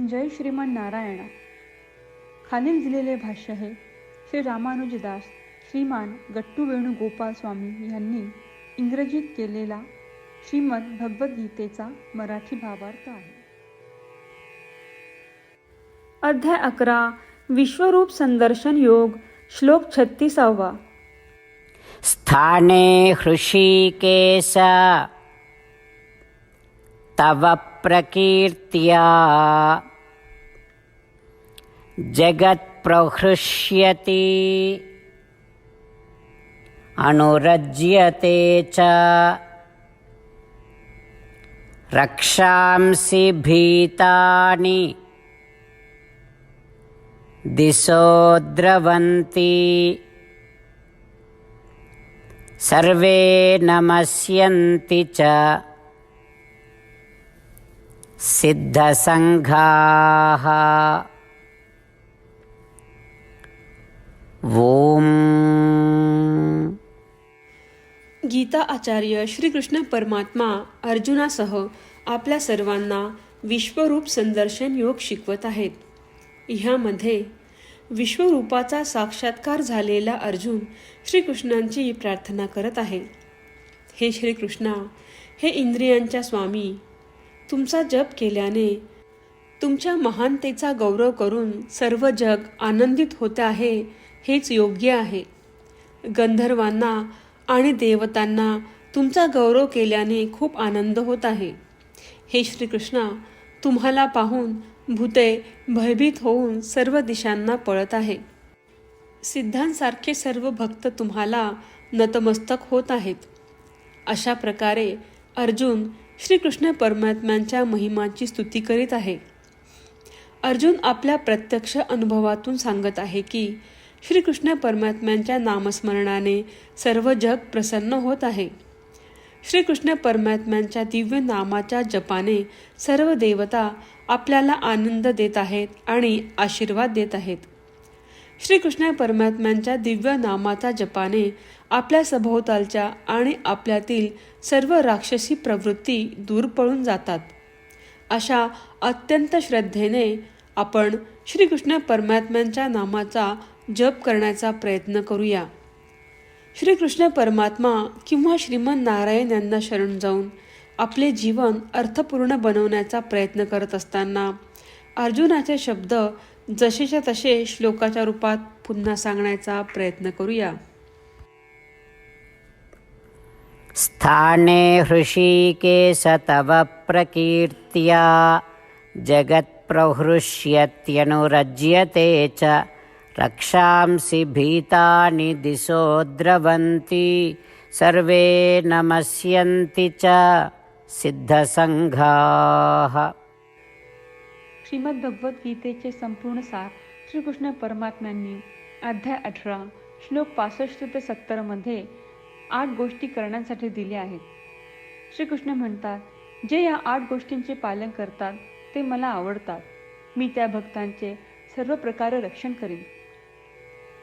जय श्रीमान नारायणा. खालील दिलेले भाष्य हे श्री रामानुजदास श्रीमान गट्टू वेणुगोपाल स्वामी यांनी इंग्रजीत केलेला श्रीमद भगवद्गीतेचा मराठी भावार्थ आहे. अध्याय अकरा विश्वरूप संदर्शन योग श्लोक छत्तीसावा. स्थाने हृषीकेश तव प्रकीर्त्या। जगत्प्रहृष्यति अनुरज्यते च। रक्षांसि भीतानि दिशो द्रवन्ति। सर्वे नमस्यन्ति च। सिद्धसङ्घाः गीता आचार्य श्रीकृष्ण परमात्मा अर्जुनासह आपल्या सर्वांना विश्वरूप संदर्शन योग शिकवत आहेत. ह्यामध्ये विश्वरूपाचा साक्षात्कार झालेला अर्जुन श्रीकृष्णांची प्रार्थना करत आहे. हे श्रीकृष्णा हे इंद्रियांच्या स्वामी तुमचा जप केल्याने तुमच्या महानतेचा गौरव करून सर्व जग आनंदित होते आहे हेच योग्य आहे. गंधर्वांना आणि देवतांना तुमचा गौरव केल्याने खूप आनंद होत आहे. हे श्रीकृष्णा तुम्हाला पाहून भूते भयभीत होऊन सर्व दिशांना पळत आहे. सिद्धांसारखे सर्व भक्त तुम्हाला नतमस्तक होत आहेत. अशा प्रकारे अर्जुन श्रीकृष्ण परमात्म्यांच्या महिमाची स्तुती करीत आहे. अर्जुन आपल्या प्रत्यक्ष अनुभवातून सांगत आहे की श्रीकृष्ण परमात्म्यांच्या नामस्मरणाने सर्व जग प्रसन्न होत आहे. श्रीकृष्ण परमात्म्यांच्या दिव्य नामाच्या जपाने सर्व देवता आपल्याला आनंद देत आहेत आणि आशीर्वाद देत आहेत. श्रीकृष्ण परमात्म्यांच्या दिव्य नामाचा जपाने आपल्या सभोवतालच्या आणि आपल्यातील सर्व राक्षसी प्रवृत्ती दूर पळून जातात. अशा अत्यंत श्रद्धेने आपण श्रीकृष्ण परमात्म्यांच्या नामाचा जप करण्याचा प्रयत्न करूया. श्रीकृष्ण परमात्मा किंवा श्रीमन नारायण यांना शरण जाऊन आपले जीवन अर्थपूर्ण बनवण्याचा प्रयत्न करत असताना अर्जुनाचे शब्द जसेच्या तसे श्लोकाच्या रूपात पुन्हा सांगण्याचा प्रयत्न करूया. स्थाने हृषीकेश तव प्रकीर्त्या जगत्प्रहृष्यत्यनुरज्यते च। रक्षांसि भीतानि दिशो द्रवन्ति सर्वे नमस्यन्ति च सिद्धसङ्घाः। श्रीमद्भगवद्गीतेचे संपूर्ण सार श्रीकृष्ण परमात्म्यांनी अध्याय अठरा श्लोक पासष्ट ते सत्तरमध्ये आठ गोष्टी करण्यासाठी दिल्या आहेत. श्रीकृष्ण म्हणतात जे या आठ गोष्टींचे पालन करतात ते मला आवडतात. मी त्या भक्तांचे सर्व प्रकारे रक्षण करीन.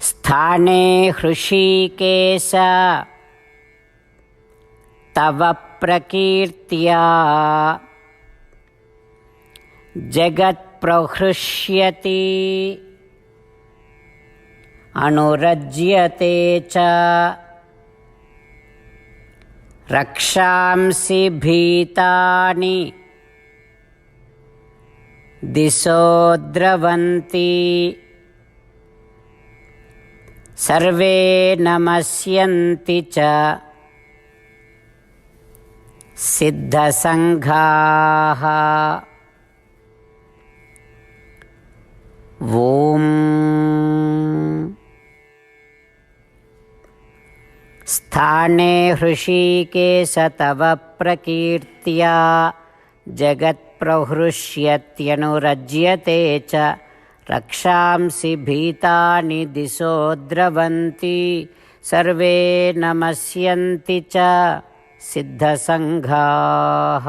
स्थाने हृषीकेश। तव प्रकीर्त्या। जगत्प्रहृष्यति अनुरज्यते च। रक्षांसि भीतानि। दिशो द्रवन्ति सर्वे नमस्यन्ति च। सिद्धसङ्घाः। ॐ स्थाने हृषीकेश तव प्रकीर्त्या जगत्प्रहृष्यत्यनुरज्यते च रक्षांसि भीतानि दिशो द्रवन्ति सर्वे नमस्यन्ति च सिद्धसङ्घाः